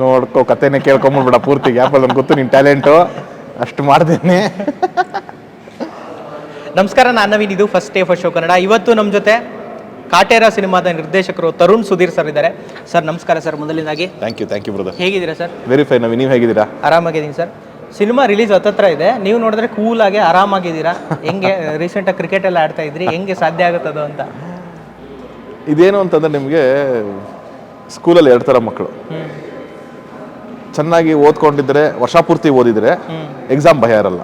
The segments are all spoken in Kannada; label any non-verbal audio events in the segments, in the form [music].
ನೋಡ್ಕೋ ಕತೆನೇ ಕೇಳ್ಕೊಂಬಿಡ್ಬೇಡ ಪೂರ್ತಿ. ಗ್ಯಾಪಲ್ಲಿ ನನ್ ಗೊತ್ತು ನಿನ್ ಟ್ಯಾಲೆಂಟು. ಅಷ್ಟು ಮಾಡ್ದೇನೆ. ನಮಸ್ಕಾರ ನಾನು ನವೀನ್. ಇದು first day first show Kannada. ಇವತ್ತು ನಮ್ಮ ಜೊತೆ ಕಾಟೇರ ಸಿನಿಮಾದ ನಿರ್ದೇಶಕರು ತರುಣ್ ಸುಧೀರ್ ಸರ್ ಇದ್ದಾರೆ. ಸರ್ ನಮಸ್ಕಾರ sir ಮೊದಲಿನಾಗಿ. Thank you thank you brother ಹೇಗಿದ್ದೀರಾ ಸರ್? ವೆರಿ ಫೈನ್ ನವಿ ನೀವು ಹೇಗಿದ್ದೀರಾ? ಆರಾಮಾಗಿದ್ದೀನಿ ಸರ್. ಸಿನಿಮಾ ರಿಲೀಸ್ ಹತ್ತತ್ರ ಇದೆ. ನೀವು ನೋಡಿದ್ರೆ ಕೂಲಾಗಿ ಆರಾಮಾಗಿದ್ದೀರಾ? ಹೆಂಗೆ ರೀಸೆಂಟಾಗಿ ಕ್ರಿಕೆಟ್ ಎಲ್ಲ ಆಡ್ತಾ ಇದ್ರಿ? ಹೆಂಗೆ ಸಾಧ್ಯ ಆಗುತ್ತದೋ ಅಂತ. ಇದೇನು ಅಂತಂದ್ರೆ ನಿಮಗೆ ಸ್ಕೂಲಲ್ಲಿ ಎರಡು ಥರ ಮಕ್ಕಳು. ಚೆನ್ನಾಗಿ ಓದ್ಕೊಂಡಿದ್ರೆ ವರ್ಷ ಪೂರ್ತಿ ಓದಿದ್ರೆ ಎಕ್ಸಾಮ್ ಭಯ ಇರಲ್ಲ.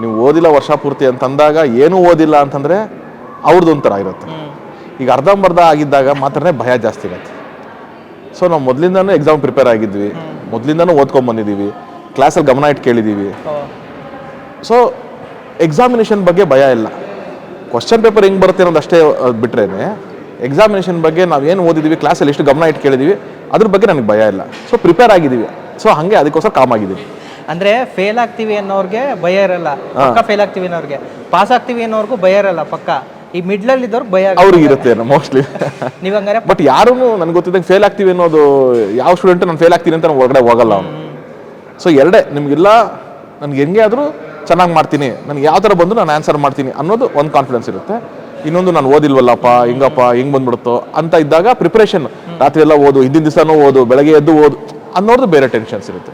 ನೀವು ಓದಿಲ್ಲ ವರ್ಷ ಪೂರ್ತಿ ಅಂತಂದಾಗ ಏನೂ ಓದಿಲ್ಲ ಅಂತಂದರೆ ಅವ್ರದ್ದು ಒಂಥರ ಇರುತ್ತೆ. ಈಗ ಅರ್ಧಂಬರ್ಧ ಆಗಿದ್ದಾಗ ಮಾತ್ರನೇ ಭಯ ಜಾಸ್ತಿ ಇರುತ್ತೆ. ಸೊ ನಾವು ಮೊದಲಿಂದನೂ ಎಕ್ಸಾಮ್ ಪ್ರಿಪೇರ್ ಆಗಿದ್ವಿ. ಮೊದಲಿಂದನೂ ಓದ್ಕೊಂಡ್ ಬಂದಿದ್ದೀವಿ ಕ್ಲಾಸಲ್ಲಿ ಗಮನ ಇಟ್ಟು ಕೇಳಿದ್ದೀವಿ ಸೊ ಎಕ್ಸಾಮಿನೇಷನ್ ಬಗ್ಗೆ ಭಯ ಇಲ್ಲ. ಕ್ವಶನ್ ಪೇಪರ್ ಹೆಂಗೆ ಬರುತ್ತೆ ಅನ್ನೋದು ಅಷ್ಟೇ ಬಿಟ್ಟರೆ ಎಕ್ಸಾಮಿನೇಷನ್ ಬಗ್ಗೆ ನಾವು ಏನು ಓದಿದ್ದೀವಿ ಕ್ಲಾಸಲ್ಲಿ ಎಷ್ಟು ಗಮನ ಇಟ್ಟು ಕೇಳಿದ್ದೀವಿ ಅದ್ರ ಬಗ್ಗೆ ನನಗೆ ಭಯ ಇಲ್ಲ. ಸೊ ಪ್ರಿಪೇರ್ ಆಗಿದ್ದೀವಿ ಸೊ ಹಾಗೆ ಅದಕ್ಕೋಸ್ಕರ ಕಾಮ್ ಆಗಿದ್ದೀವಿ ಅಂದ್ರೆ ಫೇಲ್ ಆಗ್ತೀವಿ ಅನ್ನೋರ್ಗೆ ಭಯ ಇರಲ್ಲ ಪಕ್ಕ ಫೇಲ್ ಆಗ್ತೀವಿ ಅನ್ನೋರ್ಗೆ. ಪಾಸ್ ಆಗ್ತೀವಿ ಅನ್ನೋರ್ಗೂ ಭಯ ಇರಲ್ಲ ಪಕ್ಕ. ಈ ಮಿಡ್ಲಲ್ಲಿ ಇದ್ದವ್ರಿಗೆ ಭಯ. ಅವ್ರಿಗೆ ಇರುತ್ತೆ ಮೋಸ್ಟ್ಲಿ [laughs] ನೀವು ಹಂಗಾರೆ ಬಟ್ ಯಾರೂ ನನಗೆ ಗೊತ್ತಿದ್ದಂಗೆ ಫೇಲ್ ಆಗ್ತೀವಿ ಅನ್ನೋದು ಯಾವ ಸ್ಟೂಡೆಂಟ್ ನಾನು ಫೇಲ್ ಆಗ್ತೀನಿ ಅಂತ ನಾನು ಹೊರಗಡೆ ಹೋಗಲ್ಲ ಅವನು. ಸೊ ಎರಡೇ ನಿಮಗೆಲ್ಲ ನನಗೆ ಹೆಂಗೆ ಆದರೂ ಚೆನ್ನಾಗಿ ಮಾಡ್ತೀನಿ, ನನಗೆ ಯಾವ ಥರ ಬಂದು ನಾನು ಆನ್ಸರ್ ಮಾಡ್ತೀನಿ ಅನ್ನೋದು ಒಂದು ಕಾನ್ಫಿಡೆನ್ಸ್ ಇರುತ್ತೆ. ಇನ್ನೊಂದು ನಾನು ಓದಿಲ್ವಲ್ಲಪ್ಪ, ಹಿಂಗಪ್ಪ, ಹಿಂಗೆ ಬಂದ್ಬಿಡುತ್ತೋ ಅಂತ ಇದ್ದಾಗ ಪ್ರಿಪ್ರೇಷನ್ ರಾತ್ರಿ ಎಲ್ಲ ಓದು, ಹಿಂದಿನ ದಿವಸನೂ ಓದು, ಬೆಳಗ್ಗೆ ಎದ್ದು ಓದು ಅನ್ನೋದು ಬೇರೆ ಟೆನ್ಷನ್ಸ್ ಇರುತ್ತೆ.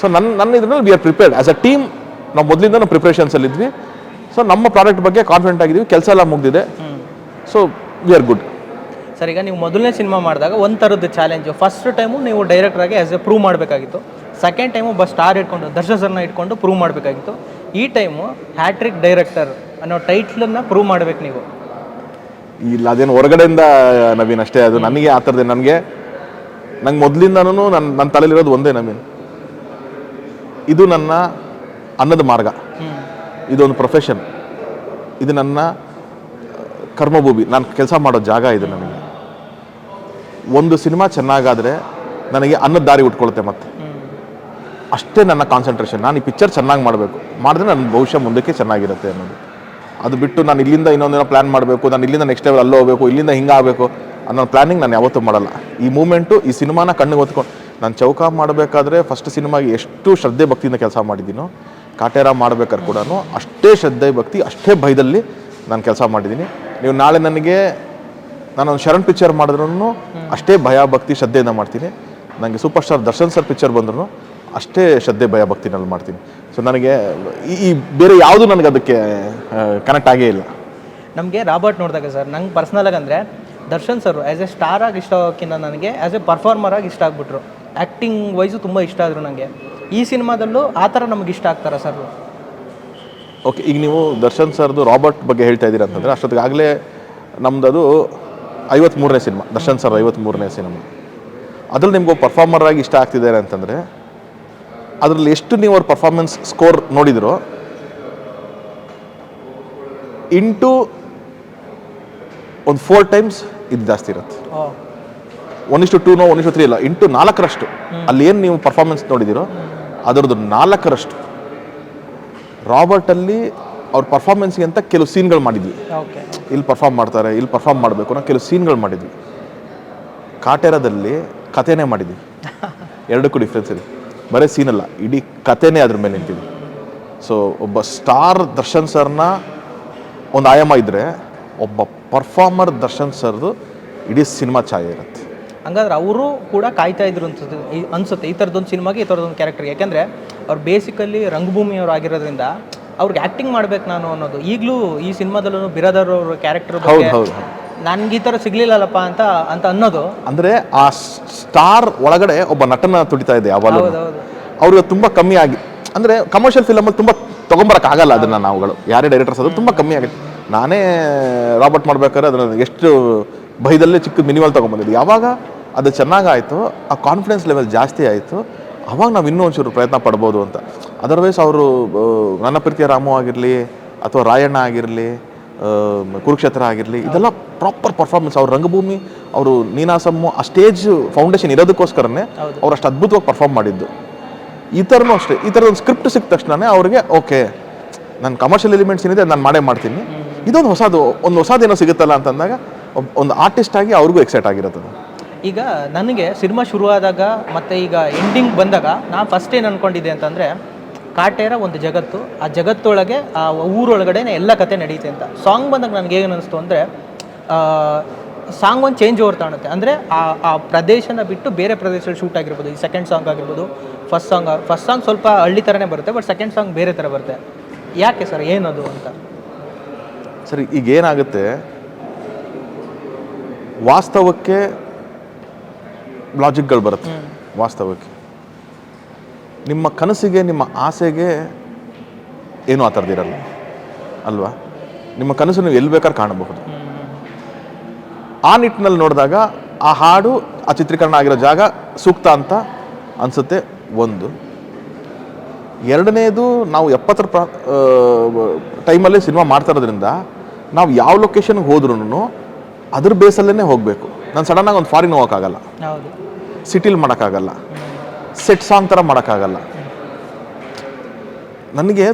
ಸೊ ನನ್ನ ನನ್ನ ಇದ್ರಲ್ಲಿ we are prepared as a team ನಾವು ಮೊದಲಿಂದ ನಾವು ಪ್ರಿಪ್ರೇಷನ್ಸಲ್ಲಿ ಇದ್ವಿ. ಸೊ ನಮ್ಮ ಪ್ರಾಡಕ್ಟ್ ಬಗ್ಗೆ ಕಾನ್ಫಿಡೆಂಟ್ ಆಗಿದ್ದೀವಿ ಕೆಲಸ ಎಲ್ಲ ಮುಗಿದಿದೆ. So we are good sir, ಈಗ ನೀವು ಮೊದಲನೇ ಸಿನಿಮಾ ಮಾಡಿದಾಗ ಒಂದು ಥರದ್ದು ಚಾಲೆಂಜು ಫಸ್ಟ್ ಟೈಮು ನೀವು ಡೈರೆಕ್ಟರ್ ಆಗಿ ಆಸ್ ಎ ಪ್ರೂವ್ ಮಾಡಬೇಕಾಗಿತ್ತು. ಸೆಕೆಂಡ್ ಟೈಮು ಬಸ್ ಸ್ಟಾರ್ ಇಟ್ಕೊಂಡು ದರ್ಶನ್ ಸರ್ನ ಇಟ್ಕೊಂಡು ಪ್ರೂವ್ ಮಾಡಬೇಕಾಗಿತ್ತು. ಈ ಟೈಮು ಹ್ಯಾಟ್ರಿಕ್ ಡೈರೆಕ್ಟರ್ ಅನ್ನೋ ಟೈಟ್ಲನ್ನ ಪ್ರೂವ್ ಮಾಡ್ಬೇಕು ನೀವು. ಇಲ್ಲ ಅದೇನು ಹೊರಗಡೆಯಿಂದ ನವೀನ್ ಅಷ್ಟೇ. ಅದು ನನಗೆ ಆ ಥರದ್ದು ನನಗೆ ನಂಗೆ ಮೊದಲಿಂದನೂ ನನ್ನ ನನ್ನ ತಲೆಯಲ್ಲಿರೋದು ಒಂದೇ ನವೀನ್. ಇದು ನನ್ನ ಅನ್ನದ ಮಾರ್ಗ. ಇದೊಂದು ಪ್ರೊಫೆಷನ್ ಇದು ನನ್ನ ಕರ್ಮಭೂಮಿ. ನಾನು ಕೆಲಸ ಮಾಡೋ ಜಾಗ ಇದು ನನಗೆ ಒಂದು ಸಿನಿಮಾ ಚೆನ್ನಾಗಾದರೆ ನನಗೆ ಅನ್ನದ ದಾರಿ ಉಟ್ಕೊಳುತ್ತೆ ಮತ್ತೆ. ಅಷ್ಟೇ ನನ್ನ ಕಾನ್ಸಂಟ್ರೇಷನ್ ನಾನು ಈ ಪಿಕ್ಚರ್ ಚೆನ್ನಾಗಿ ಮಾಡಬೇಕು. ಮಾಡಿದ್ರೆ ನನ್ನ ಭವಿಷ್ಯ ಮುಂದಕ್ಕೆ ಚೆನ್ನಾಗಿರುತ್ತೆ ಅನ್ನೋದು. ಅದು ಬಿಟ್ಟು ನಾನು ಇಲ್ಲಿಂದ ಇನ್ನೊಂದಿನ ಪ್ಲ್ಯಾನ್ ಮಾಡಬೇಕು, ನಾನು ಇಲ್ಲಿಂದ ನೆಕ್ಸ್ಟ್ ಲೆವೆಲ್ ಅಲ್ಲೋ ಹೋಗಬೇಕು, ಇಲ್ಲಿಂದ ಹಿಂಗೆ ಆಗಬೇಕು ಅನ್ನೋ ಪ್ಲ್ಯಾನಿಂಗ್ ನಾನು ಯಾವತ್ತೂ ಮಾಡಲ್ಲ. ಈ ಮೂಮೆಂಟು ಈ ಸಿನಿಮಾನ ಕಣ್ಣಿಗೆ ಹೊತ್ಕೊಂಡು ನಾನು ಚೌಕ ಮಾಡಬೇಕಾದ್ರೆ ಫಸ್ಟ್ ಸಿನಿಮಾಗೆ ಎಷ್ಟು ಶ್ರದ್ಧೆ ಭಕ್ತಿಯಿಂದ ಕೆಲಸ ಮಾಡಿದ್ದೀನೋ ಕಾಟೇರ ಮಾಡ್ಬೇಕಾದ್ರೆ ಕೂಡ ಅಷ್ಟೇ ಶ್ರದ್ಧೆ ಭಕ್ತಿ, ಅಷ್ಟೇ ಭಯದಲ್ಲಿ ನಾನು ಕೆಲಸ ಮಾಡಿದ್ದೀನಿ ನೀವು ನಾಳೆ ನನಗೆ ನಾನೊಂದು ಶರಣ್ ಪಿಕ್ಚರ್ ಮಾಡಿದ್ರೂ ಅಷ್ಟೇ ಭಯ, ಭಕ್ತಿ, ಶ್ರದ್ಧೆಯಿಂದ ಮಾಡ್ತೀನಿ. ನನಗೆ super star Darshan sir picture ಬಂದ್ರು ಅಷ್ಟೇ ಶ್ರದ್ಧೆ ಭಯ ಭಕ್ತಿನಲ್ಲಿ ಮಾಡ್ತೀನಿ. ಸೊ ನನಗೆ ಈ ಬೇರೆ ಯಾವುದು ನನಗೆ ಅದಕ್ಕೆ ಕನೆಕ್ಟ್ ಆಗೇ ಇಲ್ಲ. ನಮಗೆ ರಾಬರ್ಟ್ ನೋಡಿದಾಗ ಸರ್ ನಂಗೆ ಪರ್ಸ್ನಲಾಗಿ ಅಂದರೆ Darshan sir as a star ಆಗಿ ಇಷ್ಟ ಆಗೋಕ್ಕಿಂತ ನನಗೆ ಆ್ಯಸ್ ಎ ಪರ್ಫಾರ್ಮರ್ ಆಗಿ ಇಷ್ಟ ಆಗಿಬಿಟ್ರು. ಆ್ಯಕ್ಟಿಂಗ್ ವೈಸು ತುಂಬ ಇಷ್ಟ ಆದರು ನನಗೆ ಈ ಸಿನಿಮಾದಲ್ಲೂ ಆ ಥರ ನಮ್ಗೆ ಇಷ್ಟ ಆಗ್ತಾರೆ ಸರ್. ಓಕೆ ಈಗ ನೀವು ದರ್ಶನ್ ಸರ್ದು ರಾಬರ್ಟ್ ಬಗ್ಗೆ ಹೇಳ್ತಾ ಇದ್ದೀರಾ ಅಂತಂದರೆ ಅಷ್ಟೊತ್ತಿಗಾಗಲೇ ನಮ್ದು ಅದು ಐವತ್ತ್ಮೂರನೇ ಸಿನಿಮಾ ದರ್ಶನ್ ಸರ್ ಐವತ್ತ್ಮೂರನೇ ಸಿನಿಮಾ. ಅದ್ರಲ್ಲಿ ನಿಮ್ಗೆ ಪರ್ಫಾರ್ಮರ್ ಆಗಿ ಇಷ್ಟ ಆಗ್ತಿದ್ದಾರೆ ಅಂತಂದರೆ ಅದರಲ್ಲಿ ಎಷ್ಟು ನೀವು ಅವ್ರ ಪರ್ಫಾರ್ಮೆನ್ಸ್ ಸ್ಕೋರ್ ನೋಡಿದಿರೋ ಇಂಟು ಒಂದು ಫೋರ್ ಟೈಮ್ಸ್ ಇದು ಜಾಸ್ತಿ ಇರುತ್ತೆ. ಒಂದಿಷ್ಟು ಟೂ ಟೂನೋ ಒಂದಿಷ್ಟು ತ್ರೀ ಇಲ್ಲ ಇಂಟು ನಾಲ್ಕರಷ್ಟು. ಅಲ್ಲಿ ಏನು ನೀವು ಪರ್ಫಾರ್ಮೆನ್ಸ್ ನೋಡಿದಿರೋ ಅದರದ್ದು ನಾಲ್ಕರಷ್ಟು. ರಾಬರ್ಟಲ್ಲಿ ಅವ್ರ ಪರ್ಫಾರ್ಮೆನ್ಸ್ಗೆ ಅಂತ ಕೆಲವು ಸೀನ್ಗಳು ಮಾಡಿದ್ವಿ. ಇಲ್ಲಿ ಪರ್ಫಾರ್ಮ್ ಮಾಡ್ತಾರೆ ಇಲ್ಲಿ ಪರ್ಫಾರ್ಮ್ ಮಾಡಬೇಕು ಅನ್ನೋ ಕೆಲವು ಸೀನ್ಗಳು ಮಾಡಿದ್ವಿ. ಕಾಟೇರದಲ್ಲಿ ಕಥೆನೇ ಮಾಡಿದ್ವಿ. [laughs] ಎರಡಕ್ಕೂ ಡಿಫ್ರೆನ್ಸ್ ಇದೆ. ಬರೀ ಸೀನ್ ಅಲ್ಲ ಇಡೀ ಕಥೆನೇ ಅದ್ರ ಮೇಲೆ ನಿಂತಿದೆ. ಸೊ ಒಬ್ಬ ಸ್ಟಾರ್ ದರ್ಶನ್ ಸರ್ನ ಒಂದು ಆಯಾಮ ಇದ್ದರೆ ಒಬ್ಬ ಪರ್ಫಾರ್ಮರ್ ದರ್ಶನ್ ಸರ್ದು ಇಡೀ ಸಿನಿಮಾ ಛಾಯೆ ಇರುತ್ತೆ. ಹಂಗಾದ್ರೆ ಅವರು ಕೂಡ ಕಾಯ್ತಾ ಇದ್ರು ಅನ್ಸುತ್ತೆ ಈ- ಅನ್ಸುತ್ತೆ ಈ ಥರದೊಂದು ಸಿನಿಮಾಗೆ ಈ ಥರದೊಂದು ಕ್ಯಾರೆಕ್ಟರ್ ಯಾಕೆಂದರೆ ಅವ್ರು ಬೇಸಿಕಲಿ ರಂಗಭೂಮಿಯವರು ಆಗಿರೋದ್ರಿಂದ ಅವ್ರಿಗೆ ಆ್ಯಕ್ಟಿಂಗ್ ಮಾಡ್ಬೇಕು ನಾನು ಅನ್ನೋದು. ಈಗಲೂ ಈ ಸಿನಿಮಾದಲ್ಲೂ ಬಿರಾದರ್ ಅವ್ರ ಕ್ಯಾರೆಕ್ಟರ್ ನನ್ಗೆ ಈ ಥರ ಸಿಗ್ಲಿಲ್ಲಲ್ಲಪ್ಪ ಅಂತ ಅಂತ ಅನ್ನೋದು. ಅಂದರೆ ಆ ಸ್ಟಾರ್ ಒಳಗಡೆ ಒಬ್ಬ ನಟನ ತುಡಿತಾ ಇದೆ ಯಾವಾಗ ಹೌದೌದು ಅವ್ರಿಗೆ ತುಂಬ ಕಮ್ಮಿ ಆಗಿ ಅಂದರೆ ಕಮರ್ಷಿಯಲ್ ಫಿಲಮಲ್ಲಿ ತುಂಬ ತೊಗೊಂಬರಕ್ಕಾಗಲ್ಲ ಅದನ್ನು ನಾವುಗಳು. ಯಾರೇ ಡೈರೆಕ್ಟರ್ಸ್ ಅದು ತುಂಬ ಕಮ್ಮಿ ಆಗುತ್ತೆ ನಾನೇ ರಾಬರ್ಟ್ ಮಾಡ್ಬೇಕಾದ್ರೆ ಅದನ್ನು ಎಷ್ಟು ಭಯದಲ್ಲೇ ಚಿಕ್ಕ ಮಿನಿಮಲ್ ತೊಗೊಂಬಂದಿದ್ದು. ಯಾವಾಗ ಅದು ಚೆನ್ನಾಗಾಯಿತು ಆ ಕಾನ್ಫಿಡೆನ್ಸ್ ಲೆವೆಲ್ ಜಾಸ್ತಿ ಆಯಿತು ಅವಾಗ ನಾವು ಇನ್ನೂ ಒಂಚೂರು ಪ್ರಯತ್ನ ಪಡ್ಬೋದು ಅಂತ. ಅದರ್ವೈಸ್ ಅವರು ನನ್ನ ಪ್ರೀತಿಯ ರಾಮು ಆಗಿರಲಿ ಅಥವಾ ರಾಯಣ್ಣ ಆಗಿರಲಿ ಕುರುಕ್ಷೇತ್ರ ಆಗಿರಲಿ ಇದೆಲ್ಲ ಪ್ರಾಪರ್ ಪರ್ಫಾರ್ಮೆನ್ಸ್ ಅವ್ರ ರಂಗಭೂಮಿ ಅವರು ನೀನಾಸಮ್ಮು ಆ ಸ್ಟೇಜ್ ಫೌಂಡೇಶನ್ ಇರೋದಕ್ಕೋಸ್ಕರನೇ ಅವ್ರು ಅಷ್ಟು ಅದ್ಭುತವಾಗಿ ಪರ್ಫಾರ್ಮ್ ಮಾಡಿದ್ದು. ಈ ಥರನೂ ಅಷ್ಟೇ. ಈ ಥರದ ಒಂದು ಸ್ಕ್ರಿಪ್ಟ್ ಸಿಕ್ಕ ತಕ್ಷಣನೇ ಅವ್ರಿಗೆ ಓಕೆ ನನ್ನ ಕಮರ್ಷಿಯಲ್ ಎಲಿಮೆಂಟ್ಸ್ ಏನಿದೆ ನಾನು ಮಾಡೇ ಮಾಡ್ತೀನಿ. ಇದೊಂದು ಹೊಸದು ಒಂದು ಹೊಸದೇನೋ ಸಿಗುತ್ತಲ್ಲ ಅಂತಂದಾಗ ಒಂದು ಆರ್ಟಿಸ್ಟ್ ಆಗಿ ಅವ್ರಿಗೂ ಎಕ್ಸೈಟ್ ಆಗಿರುತ್ತದೆ. ಈಗ ನನಗೆ ಸಿನಿಮಾ ಶುರುವಾದಾಗ ಮತ್ತು ಈಗ ಎಂಡಿಂಗ್ ಬಂದಾಗ ನಾನು ಫಸ್ಟ್ ಏನು ಅಂದ್ಕೊಂಡಿದ್ದೆ ಅಂತಂದರೆ ಕಾಟೇರ ಒಂದು ಜಗತ್ತು ಆ ಜಗತ್ತೊಳಗೆ ಆ ಊರೊಳಗಡೆ ಎಲ್ಲ ಕತೆ ನಡೆಯುತ್ತೆ ಅಂತ. ಸಾಂಗ್ ಬಂದಾಗ ನನಗೆ ಏನು ಅನಿಸ್ತು ಅಂದರೆ ಸಾಂಗ್ ಒಂದು ಚೇಂಜ್ ಓವರ್ ಕಾಣುತ್ತೆ ಅಂದರೆ ಆ ಆ ಪ್ರದೇಶನ ಬಿಟ್ಟು ಬೇರೆ ಪ್ರದೇಶದಲ್ಲಿ ಶೂಟ್ ಆಗಿರ್ಬೋದು. ಈ ಸೆಕೆಂಡ್ ಸಾಂಗ್ ಆಗಿರ್ಬೋದು ಫಸ್ಟ್ ಸಾಂಗ್ ಫಸ್ಟ್ ಸಾಂಗ್ ಸ್ವಲ್ಪ ಹಳ್ಳಿ ಥರನೇ ಬರುತ್ತೆ ಬಟ್ ಸೆಕೆಂಡ್ ಸಾಂಗ್ ಬೇರೆ ಥರ ಬರುತ್ತೆ. ಯಾಕೆ ಸರ್ ಏನದು ಅಂತ? ಸರಿ ಈಗ ಏನಾಗುತ್ತೆ? ವಾಸ್ತವಕ್ಕೆ ಲಾಜಿಕ್ಗಳು ಬರುತ್ತೆ. ವಾಸ್ತವಕ್ಕೆ. ನಿಮ್ಮ ಕನಸಿಗೆ ನಿಮ್ಮ ಆಸೆಗೆ ಏನೂ ಆ ಥರದಿರಲ್ಲ ಅಲ್ವಾ? ನಿಮ್ಮ ಕನಸು ನೀವು ಎಲ್ಲಿ ಬೇಕಾದ್ರೆ ಕಾಣಬಹುದು. ಆ ನಿಟ್ಟಿನಲ್ಲಿ ನೋಡಿದಾಗ ಆ ಹಾಡು ಆ ಚಿತ್ರೀಕರಣ ಆಗಿರೋ ಜಾಗ ಸೂಕ್ತ ಅಂತ ಅನಿಸುತ್ತೆ ಒಂದು. ಎರಡನೇದು ನಾವು ಎಪ್ಪತ್ತರ ಪ್ರ ಟೈಮಲ್ಲೇ ಸಿನಿಮಾ ಮಾಡ್ತಾ ಇರೋದ್ರಿಂದ ನಾವು ಯಾವ ಲೊಕೇಶನ್ಗೆ ಹೋದ್ರೂ ಅದ್ರ ಬೇಸಲ್ಲೇ ಹೋಗಬೇಕು. ನಾನು ಸಡನ್ನಾಗಿ ಒಂದು ಫಾರಿನ್ ಹೋಗೋಕ್ಕಾಗಲ್ಲ. ಸಿಟಿಲಿ ಮಾಡೋಕ್ಕಾಗಲ್ಲ. ಸೆಟ್ ಸಾಂಗ್ ಥರ ಮಾಡೋಕ್ಕಾಗಲ್ಲ. ನನಗೆ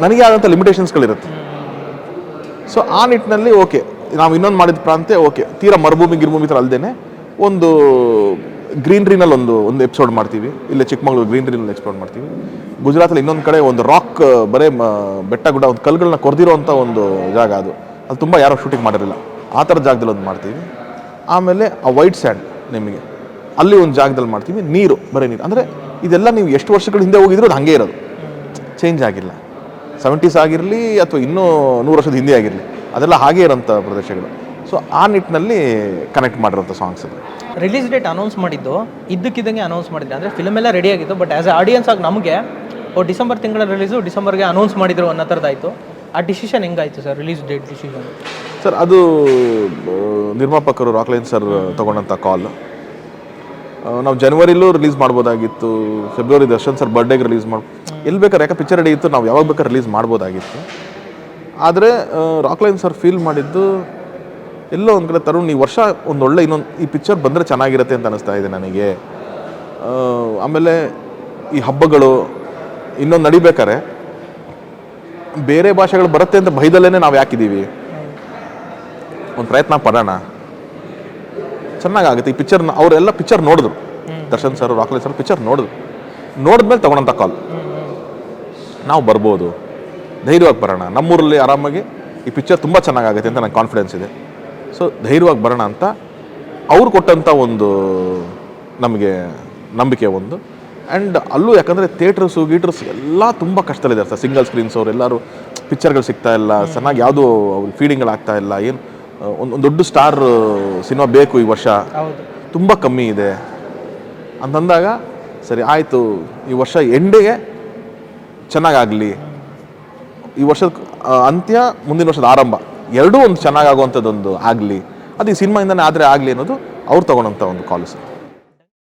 ನನಗೆ ಆದಂಥ ಲಿಮಿಟೇಷನ್ಸ್ಗಳಿರುತ್ತೆ ಸೊ ಆ ನಿಟ್ಟಿನಲ್ಲಿ ಓಕೆ ನಾವು ಇನ್ನೊಂದು ಮಾಡಿದ ಪ್ರಾಂತ್ಯ ಓಕೆ ತೀರಾ ಮರುಭೂಮಿ, ಗಿರ್ಭೂಮಿ ಥರ ಅಲ್ಲದೆ ಒಂದು ಗ್ರೀನ್ರಿನಲ್ಲಿ ಒಂದು ಒಂದು ಎಪಿಸೋಡ್ ಮಾಡ್ತೀವಿ. ಇಲ್ಲೇ ಚಿಕ್ಕಮಗಳೂರು ಗ್ರೀನ್ರಿನಲ್ಲಿ ಎಕ್ಸ್ಪ್ಲೋರ್ ಮಾಡ್ತೀವಿ. ಗುಜರಾತಲ್ಲಿ ಇನ್ನೊಂದು ಕಡೆ ಒಂದು ರಾಕ್ ಬರೇ ಬೆಟ್ಟ ಗುಡ್ಡ ಒಂದು ಕಲ್ಗಳನ್ನ ಕೊರ್ದಿರೋಂಥ ಒಂದು ಜಾಗ ಅದು. ಅಲ್ಲಿ ತುಂಬ ಯಾರೋ ಶೂಟಿಂಗ್ ಮಾಡಿರಲಿಲ್ಲ. ಆ ಥರ ಜಾಗದಲ್ಲಿ ಒಂದು ಮಾಡ್ತೀವಿ. ಆಮೇಲೆ ಆ ವೈಟ್ ಸ್ಯಾಂಡ್ ನಿಮಗೆ. ಅಲ್ಲಿ ಒಂದು ಜಾಗದಲ್ಲಿ ಮಾಡ್ತೀವಿ ನೀರು ಬರೀ ನೀರು. ಅಂದರೆ ಇದೆಲ್ಲ ನೀವು ಎಷ್ಟು ವರ್ಷಗಳ ಹಿಂದೆ ಹೋಗಿದ್ರು ಅದು ಹಾಗೆ ಇರೋದು. ಚೇಂಜ್ ಆಗಿಲ್ಲ. ಸೆವೆಂಟೀಸ್ ಆಗಿರಲಿ ಅಥವಾ ಇನ್ನೂ ನೂರು ವರ್ಷದ ಹಿಂದೆ ಆಗಿರಲಿ ಅದೆಲ್ಲ ಹಾಗೆ ಇರೋಂಥ ಪ್ರದೇಶಗಳು. ಸೊ ಆ ನಿಟ್ಟಿನಲ್ಲಿ ಕನೆಕ್ಟ್ ಮಾಡಿರೋಂಥ ಸಾಂಗ್ಸ್ ಅದು. ರಿಲೀಸ್ ಡೇಟ್ ಅನೌನ್ಸ್ ಮಾಡಿದ್ದು ಇದ್ದಕ್ಕಿದ್ದಂಗೆ ಅನೌನ್ಸ್ ಮಾಡಿದ್ದೆ ಅಂದರೆ ಫಿಲ್ಮ್ ಎಲ್ಲ ರೆಡಿ ಆಗಿತ್ತು ಬಟ್ ಆ್ಯಸ್ ಎ ಆಡಿಯನ್ಸ್ ಆಗಿ ನಮಗೆ ಓ ಡಿಸೆಂಬರ್ ತಿಂಗಳ ರಿಲೀಸು ಡಿಸೆಂಬರ್ಗೆ ಅನೌನ್ಸ್ ಮಾಡಿದ್ರು ಅನ್ನೋ ಥರದ್ದಾಯಿತು ಆ decision ಹೆಂಗಾಯಿತು sir release date decision sir ಅದು ನಿರ್ಮಾಪಕರು ರಾಕ್ಲೈನ್ ಸರ್ ತೊಗೊಂಡಂಥ ಕಾಲ್ ನಾವು ಜನವರಿಲೂ ರಿಲೀಸ್ ಮಾಡ್ಬೋದಾಗಿತ್ತು. ಫೆಬ್ರವರಿ ದರ್ಶನ್ ಸರ್ ಬರ್ಡೇಗೆ ರಿಲೀಸ್ ಮಾಡಿ ಎಲ್ಲಿ ಬೇಕಾದ್ರೆ ಯಾಕೆ ಪಿಕ್ಚರ್ ರೆಡಿ ಇತ್ತು, ನಾವು ಯಾವಾಗ ಬೇಕಾದ್ರೆ ರಿಲೀಸ್ ಮಾಡ್ಬೋದಾಗಿತ್ತು. ಆದರೆ ರಾಕ್ಲೈನ್ ಸರ್ ಫೀಲ್ ಮಾಡಿದ್ದು, ಎಲ್ಲೋ ಒಂದು ಕಡೆ ತರುಣ್, ಈ ವರ್ಷ ಒಂದು ಒಳ್ಳೆ ಇನ್ನೊಂದು ಈ ಪಿಕ್ಚರ್ ಬಂದರೆ ಚೆನ್ನಾಗಿರುತ್ತೆ ಅಂತ ಅನಿಸ್ತಾ ಇದೆ ನನಗೆ. ಆಮೇಲೆ ಈ ಹಬ್ಬಗಳು ಇನ್ನೊಂದು ನಡಿಬೇಕಾರೆ ಬೇರೆ ಭಾಷೆಗಳು ಬರುತ್ತೆ ಅಂತ ಭಯದಲ್ಲೇ ನಾವು ಯಾಕಿದ್ದೀವಿ? ಒಂದು ಪ್ರಯತ್ನ ಪಡೋಣ. ಚೆನ್ನಾಗಾಗುತ್ತೆ. ಈ ಪಿಕ್ಚರ್ನ ಅವರೆಲ್ಲ ಪಿಕ್ಚರ್ ನೋಡಿದ್ರು. ದರ್ಶನ್ ಸರ್ ರಾಕಲೇ ಸರ್ ಪಿಕ್ಚರ್ ನೋಡಿದ್ರು. ನೋಡಿದ್ಮೇಲೆ ತಗೊಂಡಂಥ ಕಾಲ್ ನಾವು ಬರ್ಬೋದು. ಧೈರ್ಯವಾಗಿ ಬರೋಣ. ನಮ್ಮೂರಲ್ಲಿ ಆರಾಮಾಗಿ ಈ ಪಿಕ್ಚರ್ ತುಂಬ ಚೆನ್ನಾಗಾಗುತ್ತೆ ಅಂತ ನನಗೆ ಕಾನ್ಫಿಡೆನ್ಸ್ ಇದೆ. ಸೊ ಧೈರ್ಯವಾಗಿ ಬರೋಣ ಅಂತ ಅವ್ರು ಕೊಟ್ಟಂಥ ಒಂದು ನಮಗೆ ನಂಬಿಕೆ ಒಂದು. ಆ್ಯಂಡ್ ಅಲ್ಲೂ ಯಾಕಂದರೆ ಥಿಯೇಟ್ರಸ್ಸು ಗೀಟರ್ಸ್ ಎಲ್ಲ ತುಂಬ ಕಷ್ಟದಲ್ಲಿದ್ದಾರೆ ಸರ್. ಸಿಂಗಲ್ ಸ್ಕ್ರೀನ್ಸ್ ಅವ್ರು ಎಲ್ಲರೂ ಪಿಕ್ಚರ್ಗಳು ಸಿಗ್ತಾ ಇಲ್ಲ. ಚೆನ್ನಾಗಿ ಯಾವುದೂ ಫೀಡಿಂಗ್ಗಳಾಗ್ತಾ ಇಲ್ಲ. ಏನು ಒಂದು ದೊಡ್ಡ ಸ್ಟಾರ್ ಸಿನಿಮಾ ಬೇಕು ಈ ವರ್ಷ. ತುಂಬ ಕಮ್ಮಿ ಇದೆ. ಅಂತಂದಾಗ ಸರಿ ಆಯಿತು ಈ ವರ್ಷ ಎಂಡಿಗೆ ಚೆನ್ನಾಗಾಗಲಿ. ಈ ವರ್ಷದ ಅಂತ್ಯ ಮುಂದಿನ ವರ್ಷದ ಆರಂಭ. ಎರಡೂ ಒಂದು ಚೆನ್ನಾಗಾಗುವಂಥದ್ದೊಂದು ಆಗಲಿ. ಅದು ಈ ಸಿನಿಮಾಯಿಂದನೇ ಆದರೆ ಆಗಲಿ ಅನ್ನೋದು ಅವ್ರು ತಗೊಂಡಂಥ ಒಂದು ಕಾಲು ಸರ್